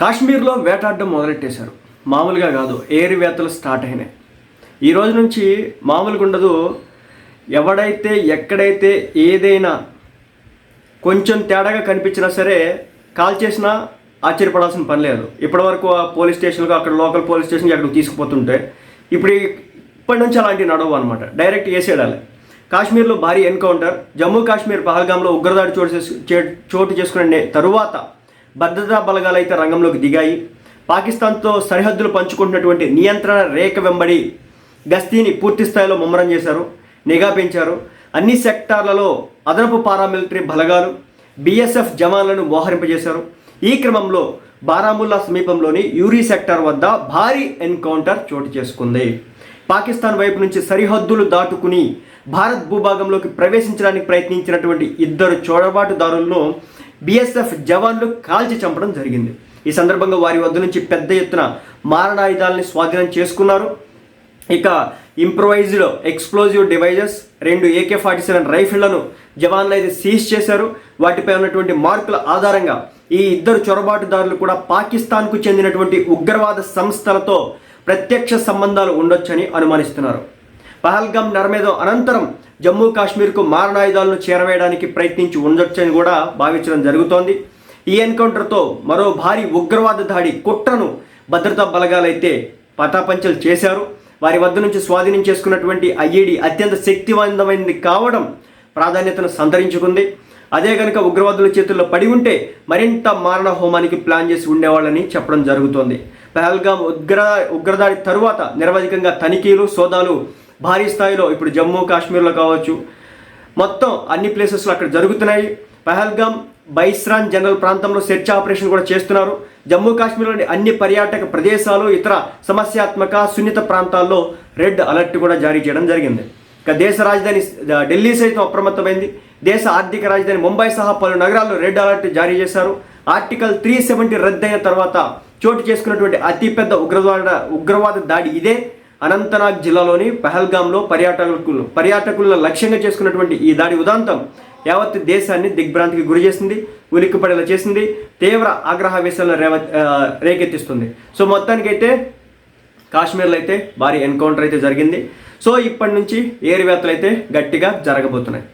కాశ్మీర్లో వేటాడడం మొదలెట్టేశారు. మామూలుగా కాదు ఏరివేతలు స్టార్ట్ అయినాయి. ఈ రోజు నుంచి మామూలుగా ఉండదు ఎవడైతే ఎక్కడైతే ఏదైనా కొంచెం తేడాగా కనిపించినా సరే కాల్ చేసినా ఆశ్చర్యపడాల్సిన పని లేదు. ఇప్పటివరకు ఆ పోలీస్ స్టేషన్లకు అక్కడ లోకల్ పోలీస్ స్టేషన్కి అక్కడ తీసుకుపోతుంటే ఇప్పుడు ఇప్పటి నుంచి అలాంటివి నడవు అనమాట డైరెక్ట్ వేసేయాలి కాశ్మీర్లో భారీ ఎన్కౌంటర్. జమ్మూ కాశ్మీర్ పహల్గాంలో ఉగ్రదాడి చోటు చేసు- చోటు చేసుకునే తరువాత భద్రతా బలగాలు అయితే రంగంలోకి దిగాయి. పాకిస్తాన్తో సరిహద్దులు పంచుకుంటున్నటువంటి నియంత్రణ రేఖ వెంబడి గస్తీని పూర్తి స్థాయిలో ముమ్మరం చేశారు నిఘా పెంచారు. అన్ని సెక్టార్లలో అదనపు పారామిలిటరీ బలగాలు బీఎస్ఎఫ్ జవాన్లను మోహరింపజేశారు. ఈ క్రమంలో బారాముల్లా సమీపంలోని యూరీ సెక్టార్ వద్ద భారీ ఎన్కౌంటర్ చోటు చేసుకుంది. పాకిస్తాన్ వైపు నుంచి సరిహద్దులు దాటుకుని భారత్ భూభాగంలోకి ప్రవేశించడానికి ప్రయత్నించినటువంటి ఇద్దరు చొరబాటుదారులను బీఎస్ఎఫ్ జవాన్లు కాల్చి చంపడం జరిగింది. ఈ సందర్భంగా వారి వద్ద నుంచి పెద్ద ఎత్తున మారణాయుధాలని స్వాధీనం చేసుకున్నారు. ఇక ఇంప్రవైజ్డ్ ఎక్స్ప్లోజివ్ డివైజెస్ రెండు ఏకే ఫార్టీ సెవెన్ రైఫిళ్ళను జవాన్లు అయితే సీజ్ చేశారు. వాటిపై ఉన్నటువంటి మార్కుల ఆధారంగా ఈ ఇద్దరు చొరబాటుదారులు కూడా పాకిస్తాన్కు చెందినటువంటి ఉగ్రవాద సంస్థలతో ప్రత్యక్ష సంబంధాలు ఉండొచ్చని అనుమానిస్తున్నారు. పహల్గాం నరమేదో అనంతరం జమ్మూ కాశ్మీర్కు మారణాయుధాలను చేరవేయడానికి ప్రయత్నించి ఉండొచ్చని కూడా భావించడం జరుగుతోంది. ఈ ఎన్కౌంటర్తో మరో భారీ ఉగ్రవాద దాడి కుట్రను భద్రతా బలగాలైతే పటాపంచలు చేశారు. వారి వద్ద నుంచి స్వాధీనం చేసుకున్నటువంటి ఐఈడి అత్యంత శక్తివంతమైనది కావడం ప్రాధాన్యతను సంతరించుకుంది. అదే కనుక ఉగ్రవాదుల చేతుల్లో పడి ఉంటే మరింత మారణ హోమానికి ప్లాన్ చేసి ఉండేవాళ్ళని చెప్పడం జరుగుతోంది. పహల్గాం ఉగ్ర ఉగ్రదాడి తరువాత నిరవధికంగా తనిఖీలు సోదాలు భారీ స్థాయిలో ఇప్పుడు జమ్మూ కాశ్మీర్లో కావచ్చు. మొత్తం అన్ని ప్లేసెస్లో అక్కడ జరుగుతున్నాయి. పహల్గాం బైస్రాన్ జనరల్ ప్రాంతంలో సెర్చ్ ఆపరేషన్ కూడా చేస్తున్నారు. జమ్మూ కాశ్మీర్లోని అన్ని పర్యాటక ప్రదేశాలు ఇతర సమస్యాత్మక సున్నిత ప్రాంతాల్లో రెడ్ అలర్ట్ కూడా జారీ చేయడం జరిగింది. ఇక దేశ రాజధాని ఢిల్లీ సైతం అప్రమత్తమైంది. దేశ ఆర్థిక రాజధాని ముంబై సహా పలు నగరాల్లో రెడ్ అలర్ట్ జారీ చేశారు. ఆర్టికల్ త్రీ సెవెంటీ రద్దయిన తర్వాత చోటు చేసుకున్నటువంటి అతిపెద్ద ఉగ్రవాద ఉగ్రవాద దాడి ఇదే. అనంతనాగ్ జిల్లాలోని పహల్గాంలో పర్యాటకులు పర్యాటకులను లక్ష్యంగా చేసుకున్నటువంటి ఈ దాడి ఉదాంతం యావత్ దేశాన్ని దిగ్భ్రాంతికి గురి చేసింది ఉలిక్కిపడేలా చేసింది తీవ్ర ఆగ్రహావేశాలను రేవ రేకెత్తిస్తుంది. సో మొత్తానికైతే కాశ్మీర్లో అయితే భారీ ఎన్కౌంటర్ అయితే జరిగింది. సో ఇప్పటి నుంచి ఏరివేత్తలు అయితే గట్టిగా జరగబోతున్నాయి.